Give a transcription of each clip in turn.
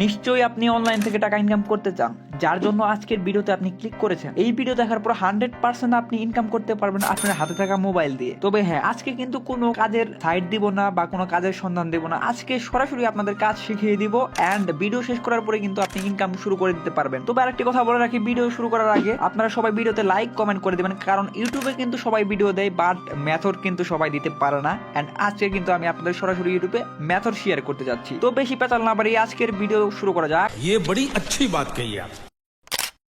নিশ্চয়ই আপনি অনলাইন থেকে টাকা ইনকাম করতে চান। যার জন্য আজকের ভিডিওতে আপনি ক্লিক করেছেন। এই ভিডিও দেখার পর হান্ড্রেড পার্সেন্ট আপনি ইনকাম করতে পারবেন আপনার হাতে থাকা মোবাইল দিয়ে। তবে হ্যাঁ আজকে কিন্তু কোনো কাজের সাইট দিব না বা কোনো কাজের সন্ধান দেব না। আজকে সরাসরি আপনাদের কাজ শিখিয়ে দিব অ্যান্ড ভিডিও শেষ করার পরে কিন্তু আপনি ইনকাম শুরু করে দিতে পারবেন। তবে আরেকটি কথা বলে রাখি ভিডিও শুরু করার আগে আপনারা সবাই ভিডিওতে লাইক কমেন্ট করে দিবেন। কারণ ইউটিউবে কিন্তু সবাই ভিডিও দেয় বাট মেথড কিন্তু সবাই দিতে পারে না। অ্যান্ড আজকে কিন্তু আমি আপনাদের সরাসরি ইউটিউবে মেথড শেয়ার করতে যাচ্ছি। তো বেশি পেতাল না বাড়ি আজকের ভিডিও শুরু করা যাক ये बड़ी अच्छी बात कही आप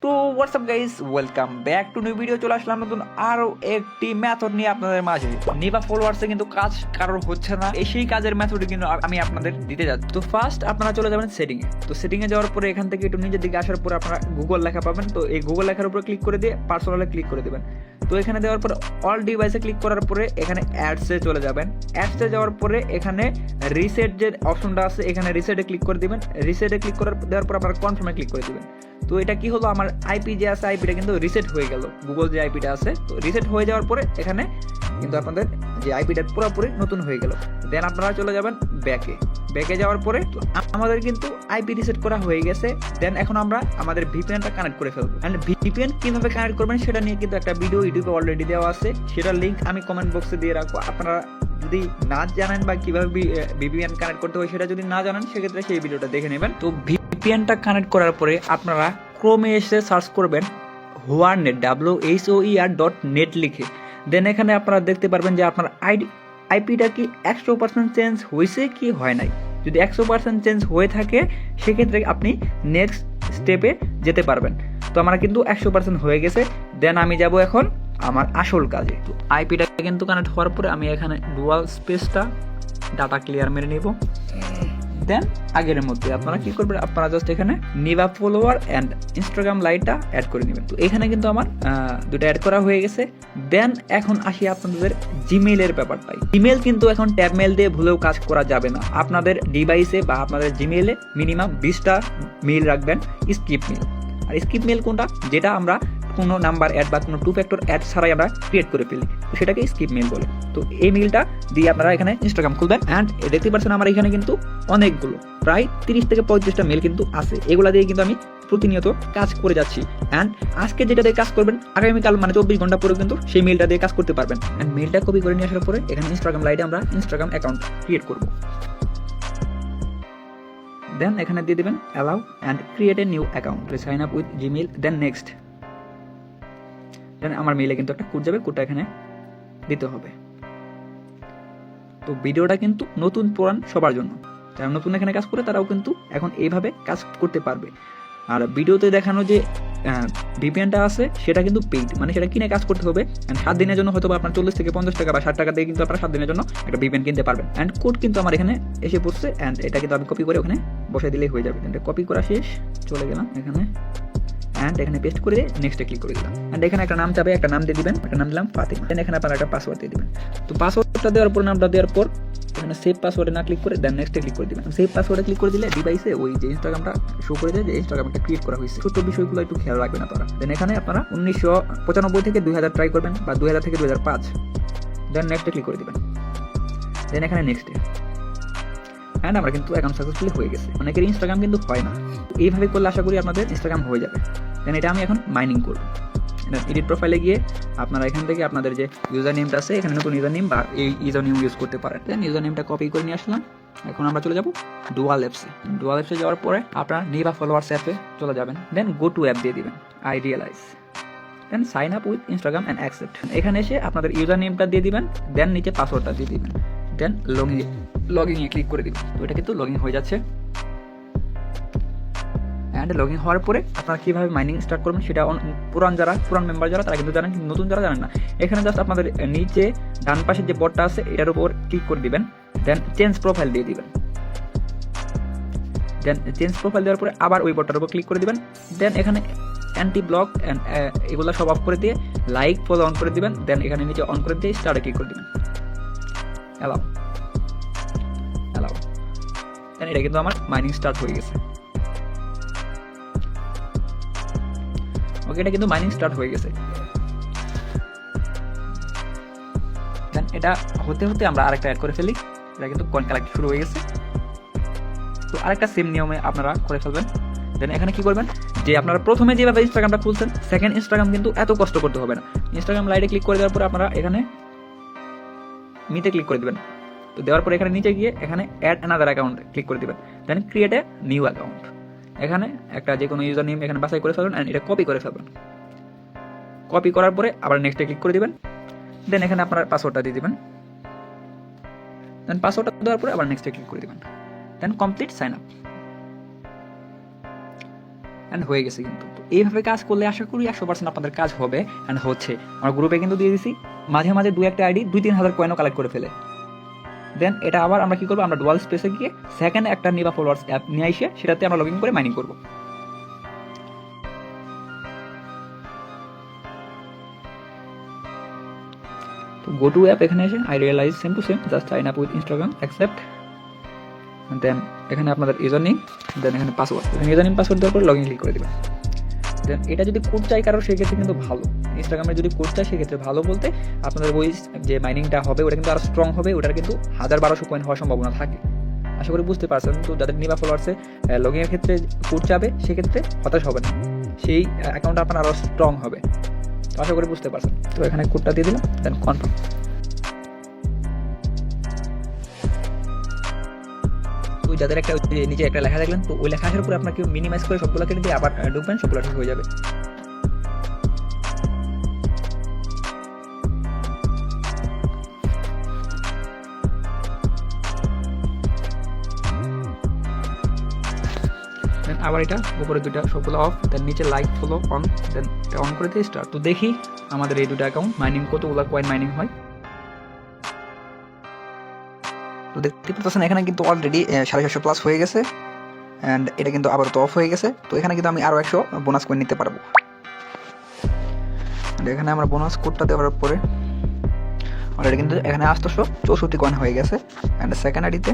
তো WhatsApp guys welcome back to new video চলে আসলাম নতুন আরো একটি মেথড নিয়ে আপনাদের মাঝে নিবা ফলোয়ার্সে কিন্তু কাজ কারোর হচ্ছে না এই সেই কাজের মেথডই কিন্তু আমি আপনাদের দিতে যাচ্ছি তো ফার্স্ট আপনারা চলে যাবেন সেটিং এ তো সেটিং এ যাওয়ার পরে এখান থেকে একটু নিচের দিকে আসার পরে আপনারা গুগল লেখা পাবেন তো এই গুগল লেখার উপর ক্লিক করে দিয়ে পার্সোনালে ক্লিক করে দিবেন তো এখানে দেওয়ার পরে অল ডিভাইসে ক্লিক করার পরে এখানে অ্যাডসে চলে যাবেন। অ্যাডসে যাওয়ার পরে এখানে রিসেট যে অপশনটা আছে, এখানে রিসেটে ক্লিক করে দিবেন। রিসেটে ক্লিক করার, দেওয়ার পর আপনারা কনফার্মে ক্লিক করে দিবেন। তো এটা কি হলো? আমার আইপি যে আছে আইপিটা কিন্তু রিসেট হয়ে গেল। গুগল যে আইপিটা আছে, তো রিসেট হয়ে যাওয়ার পরে এখানে কিন্তু আপনাদের যে আইপিটা পুরোপুরি নতুন হয়ে গেল। দেন আপনারা চলে যাবেন ব্যাকে ব্যাকে যাওয়ার পরে আমাদের কিন্তু আইপি রিসেট করা হয়ে গেছে। দেন এখন আমরা আমাদের ভিপিএনটা কানেক্ট করে ফেলব। অ্যান্ড ভিপিএন কীভাবে কানেক্ট করবেন সেটা নিয়ে কিন্তু একটা ভিডিও ইউটিউবে অলরেডি দেওয়া আছে। সেটার লিঙ্ক আমি কমেন্ট বক্সে দিয়ে রাখব। আপনারা যদি না জানেন বা কীভাবে ভিপিএন কানেক্ট করতে হয় সেটা যদি না জানেন, সেক্ষেত্রে সেই ভিডিওটা দেখে নেবেন। তো ভিপিএনটা কানেক্ট করার পরে আপনারা ক্রোমে এসে সার্চ করবেন whoer net W H O R dot net লিখে। দেন এখানে আপনারা দেখতে পারবেন যে আপনার আইডি আইপিটা কি একশো পার্সেন্ট চেঞ্জ হয়েছে কি হয় নাই। যদি একশো পার্সেন্ট চেঞ্জ হয়ে থাকে, সেক্ষেত্রে আপনি নেক্সট স্টেপে যেতে পারবেন। তো আমার কিন্তু একশো পার্সেন্ট হয়ে গেছে। দেন আমি যাব এখন আমার আসল কাজে। তো আইপিটা কিন্তু কানেক্ট হওয়ার পরে আমি এখানে ডুয়াল স্পেসটা ডাটা ক্লিয়ার মেরে নিব। দেন আগের মধ্যে। আপনারা কি করবেন? আপনারা জাস্ট এখানে নিবা ফলোয়ার অ্যান্ড ইনস্টাগ্রাম লাইটটা অ্যাড করে নেবেন। তো এখানে কিন্তু আমার দুটো অ্যাড করা হয়ে গেছে। দেন এখন আসি আপনাদের জিমেইলের ব্যাপারটাই জিমেইল কিন্তু এখন ট্যাব মেল দিয়ে ভুলেও কাজ করা যাবে না। আপনাদের ডিভাইসে বা আপনাদের জিমেইলে মিনিমাম বিশটা মেইল রাখবেন স্কিপ মেল আর স্কিপ মেল কোনটা? যেটা আমরা কোনো নাম্বার অ্যাড বা কোনো টু ফ্যাক্টর অ্যাড ছাড়াই আমরা ক্রিয়েট করে ফেলি। তো সেটাকে স্কিপ মেল বলে। তো এই মেলটা দিয়ে আপনারা এখানে ইনস্টাগ্রাম খুলবেন অ্যান্ড দেখতে পাচ্ছেন আমার এখানে কিন্তু অনেকগুলো, প্রায় তিরিশ থেকে পঁয়ত্রিশটা মেল কিন্তু আছে। এগুলা দিয়ে কিন্তু আমি প্রতিনিয়ত কাজ করে যাচ্ছি। অ্যান্ড আজকে যেটা দিয়ে কাজ করবেন, আগামীকাল মানে চব্বিশ ঘণ্টা পরে কিন্তু সেই মেলটা দিয়ে কাজ করতে পারবেন। অ্যান্ড মেলটা কপি করে নিয়ে আসার পরে এখানে ইনস্টাগ্রাম লাইটে আমরা ইনস্টাগ্রাম অ্যাকাউন্ট ক্রিয়েট করব। দেন এখানে দিয়ে দেবেন allow and create a new account sign up with Gmail then next then আমার মেইলে কিন্তু একটা কোড যাবে কোডটা এখানে দিতে হবে। তো ভিডিওটা কিন্তু নতুন পুরান সবার জন্য। যারা নতুন এখানে কাজ করে, তারাও কিন্তু এখন এইভাবে কাজ করতে পারবে। আর ভিডিওতে দেখানো যে ভিপিএনটা আছে, সেটা কিন্তু পেইড মানে সেটা কিনে কাজ করতে হবে। অ্যান্ড সাত দিনের জন্য হয়তো আপনার চল্লিশ থেকে পঞ্চাশ টাকা বা ষাট টাকা দিয়ে কিন্তু আপনার সাত দিনের জন্য একটা ভিপিএন কিনতে পারবেন। অ্যান্ড কোড কিন্তু আমার এখানে এসে পড়ছে অ্যান্ড এটা কিন্তু আমি কপি করে ওখানে বসাই দিলেই হয়ে যাবে। কপি করা শেষ, চলে গেলাম এখানে। অ্যান্ড এখানে পেস্ট করে নেক্সটে ক্লিক করে দিলাম। অ্যান্ড এখানে একটা নাম চাবে, একটা নাম দিয়ে দিবেন। একটা নাম দিলাম ফাতিমা। দেন এখানে আপনারা একটা পাসওয়ার্ড দিয়ে দিবেন। তো পাসওয়ার্ডটা দেওয়ার পর, নামটা দেওয়ার পর, এখানে সেভ পাসওয়ার্ডে না ক্লিক করে দেন নেক্সটে ক্লিক করে দিবেন। সেভ পাসওয়ার্ডে ক্লিক করে দিলে ডিভাইসে ওই যে ইনস্টাগ্রামটা শো করে দেয় যে ইনস্টাগ্রামটা ক্রিয়েট করা হয়েছে। ছোট বিষয়গুলো একটু খেয়াল রাখবেন আপনারা। দেন এখানে আপনারা উনিশশো পঁচানব্বই থেকে দুই হাজার ট্রাই করবেন বা দুই হাজার থেকে দুই হাজার পাঁচ। দেন নেক্সটে ক্লিক করে দিবেন। দেন এখানে নেক্সটে অ্যান্ড আমার কিন্তু অ্যাকাউন্ট সাকসেসফুলি হয়ে গেছে। অনেকের ইনস্টাগ্রাম কিন্তু হয় না। এইভাবে করলে আশা করি আপনাদের ইনস্টাগ্রাম হয়ে যাবে। দেন এটা আমি এখন মাইনিং করব। এডিট প্রোফাইলে গিয়ে আপনারা এখান থেকে আপনাদের যে ইউজার নেমটা আছে, এখানে নতুন ইউজার নেম বা এই ইউজার নেম ইউজ করতে পারেন। দেন ইউজার নেমটা কপি করে নিয়ে আসলাম। এখন আমরা চলে যাব ডুয়াল অ্যাপসে ডুয়াল অ্যাপসে যাওয়ার পরে আপনারা নিবা ফলোয়ার্স অ্যাপে চলে যাবেন। দেন গো টু অ্যাপ দিয়ে দিবেন I realize then sign up with Instagram and accept এখানে এসে আপনাদের ইউজার নেমটা দিয়ে দিবেন দেন নিচে পাসওয়ার্ডটা দিয়ে দিবেন। দেন লগ লগিং লগিং এ ক্লিক করে দিবেন। তো এটা কিন্তু লগিং হয়ে যাচ্ছে। অ্যান্ড লগ ইন হওয়ার পরে আপনারা কীভাবে মাইনিং স্টার্ট করবেন সেটা পুরান যারা, পুরান মেম্বার যারা, তারা কিন্তু জানেন, কিন্তু নতুন যারা জানেন না। এখানে জাস্ট আপনাদের নিচে ডান পাশে যে বটটা আছে, এটার উপর ক্লিক করে দিবেন দেন চেঞ্জ প্রোফাইল দিয়ে দিবেন। দেন চেঞ্জ প্রোফাইল দেওয়ার পরে আবার ওই বটটার উপর ক্লিক করে দিবেন। দেন এখানে অ্যান্টি ব্লক এগুলো সব অফ করে দিয়ে লাইক ফলো অন করে দিবেন। দেন এখানে নিচে অন করে দিয়ে স্টার্টে ক্লিক করে দিবেন। অ্যালাউ অ্যালাউ দেন এটা কিন্তু আমার মাইনিং স্টার্ট হয়ে গেছে। ওকে এটা কিন্তু মাইনিং স্টার্ট হয়ে গেছে। এটা হতে হতে আমরা আরেকটা অ্যাড করে ফেলি। এটা কিন্তু কয়েন কালেক্ট শুরু হয়ে গেছে। তো আরেকটা সেম নিয়মে আপনারা করে ফেলবেন। দেন এখানে কি করবেন? যে আপনারা প্রথমে যেভাবে ইনস্টাগ্রামটা খুলছেন সেকেন্ড ইনস্টাগ্রাম কিন্তু এত কষ্ট করতে হবে না। ইনস্টাগ্রাম লাইটে ক্লিক করে দেওয়ার পরে আপনারা এখানে মিতে ক্লিক করে দেবেন। তো দেওয়ার পরে এখানে নিচে গিয়ে এখানে অ্যাড অ্যানাদার অ্যাকাউন্ট ক্লিক করে দেবেন। Then create a new account এখানে একটা যে কোনো ইউজার নেম এখানে বাছাই করে ফেলবেন অ্যান্ড এটা কপি করে ফেলবেন কপি করার পরে আবার নেক্সটে ক্লিক করে দিবেন। দেন এখানে আপনার পাসওয়ার্ডটা দিয়ে দিবেন। দেন পাসওয়ার্ডটা দেওয়ার পরে আবার নেক্সটে ক্লিক করে দিবেন। Then complete sign up and হয়ে গেছে কিন্তু। এইভাবে কাজ করলে আশা করি একশো পার্সেন্ট আপনাদের কাজ হবে অ্যান্ড হচ্ছে। আমার গ্রুপে কিন্তু দিয়ে দিছি। মাঝে মাঝে দু একটা আইডি দুই তিন হাজার কয়েনও কালেক্ট করে ফেলে। দেন এটা আবার আমরা কি করব? আমরা ডুয়াল স্পেসে গিয়ে সেকেন্ড একটা নিবা ফলোয়ার্স অ্যাপ নিয়ে এসে সেটাতে আমরা লগ ইন করে মাইনিং করব। তো গো টু অ্যাপ এখানে এসে I realize same to same just sign up with Instagram accept then এখানে আপনাদের ইউজার নেম দেন এখানে পাসওয়ার্ড এখানে ইউজার নেম পাসওয়ার্ড দেওয়ার পর লগ ইন ক্লিক করে দেবেন। দেন এটা যদি কোড চাই কারও সেক্ষেত্রে কিন্তু ভালো। ইনস্টাগ্রামে যদি কোড চাই সেক্ষেত্রে ভালো বলতে আপনাদের ওই যে মাইনিংটা হবে, ওটা কিন্তু আরও স্ট্রং হবে, ওটার কিন্তু হাজার বারোশো কয়েন হওয়ার সম্ভাবনা থাকে। আশা করি বুঝতে পারছেন। তো যাদের নিবা ফলোয়ার্সে লগ ইনের ক্ষেত্রে কোড চাবে সেক্ষেত্রে হতাশ হবে না। সেই অ্যাকাউন্ট আপনার আরও স্ট্রং হবে। তো আশা করি বুঝতে পারছেন। তো এখানে কোডটা দিয়ে দিলাম দেন কনফার্ম তো যাদের একটা ওই নিচে একটা লেখা দেখলেন, তো ওই লেখা আসার পরে আপনাকে মিনিমাইজ করে সবগুলো কেটে দিয়ে আবার ঢুকবেন, সবগুলো ঠিক হয়ে যাবে। আবার এটা, উপরে দুটা সবগুলো অফ দেন নিচে লাইক ফলো অন দেন এটা অন করে দিয়ে স্টার্ট তো দেখি আমাদের এই দুটো অ্যাকাউন্ট মাইনিং কতগুলো কয়েন মাইনিং হয়। তো দেখতে পাচ্ছেন, এখানে কিন্তু অলরেডি সাড়ে চারশো প্লাস হয়ে গেছে অ্যান্ড এটা কিন্তু আবার তো অফ হয়ে গেছে। তো এখানে কিন্তু আমি আরও একশো বোনাস করে নিতে পারব। এখানে আমরা বোনাস কোডটা দেওয়ার পরে অলরেডি কিন্তু এখানে আটশোশো চৌষট্টি কয়েন হয়ে গেছে অ্যান্ড সেকেন্ড আইডিতে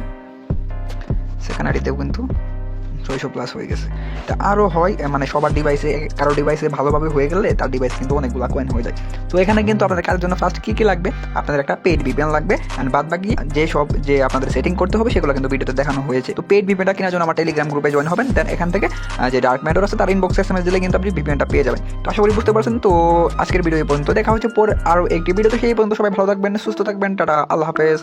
সেকেন্ড আইডিতেও কিন্তু ছয়শো প্লাস হয়ে গেছে। এটা আরও হয় মানে সবার ডিভাইসে কারও ডিভাইসে ভালোভাবে হয়ে গেলে তার ডিভাইস কিন্তু অনেকগুলো কয়েন হয়ে যায়। তো এখানে কিন্তু আপনাদের কাজের জন্য ফার্স্ট কী কী লাগবে? আপনাদের একটা পেড ভিপিএন লাগবে অ্যান্ড বাদ বাকি যে সব যে আপনাদের সেটিং করতে হবে, সেগুলো কিন্তু ভিডিওতে দেখানো হয়েছে। তো পেড ভিপিএনটা কেনার জন্য আমার টেলিগ্রাম গ্রুপে জয়েন হবেন দেন এখান থেকে যে ডার্ক ম্যাটার আছে, তার ইনবক্স এস এম এস দিলে কিন্তু আপনি ভিপিএনটা পেয়ে যাবেন। তো আশা করি বুঝতে পারছেন, তো আজকের ভিডিও এই পর্যন্ত। দেখা হচ্ছে পর আরও একটি ভিডিওতে সেই পর্যন্ত সবাই ভালো থাকবেন, সুস্থ থাকবেন, টাটা, আল্লাহ হাফেজ।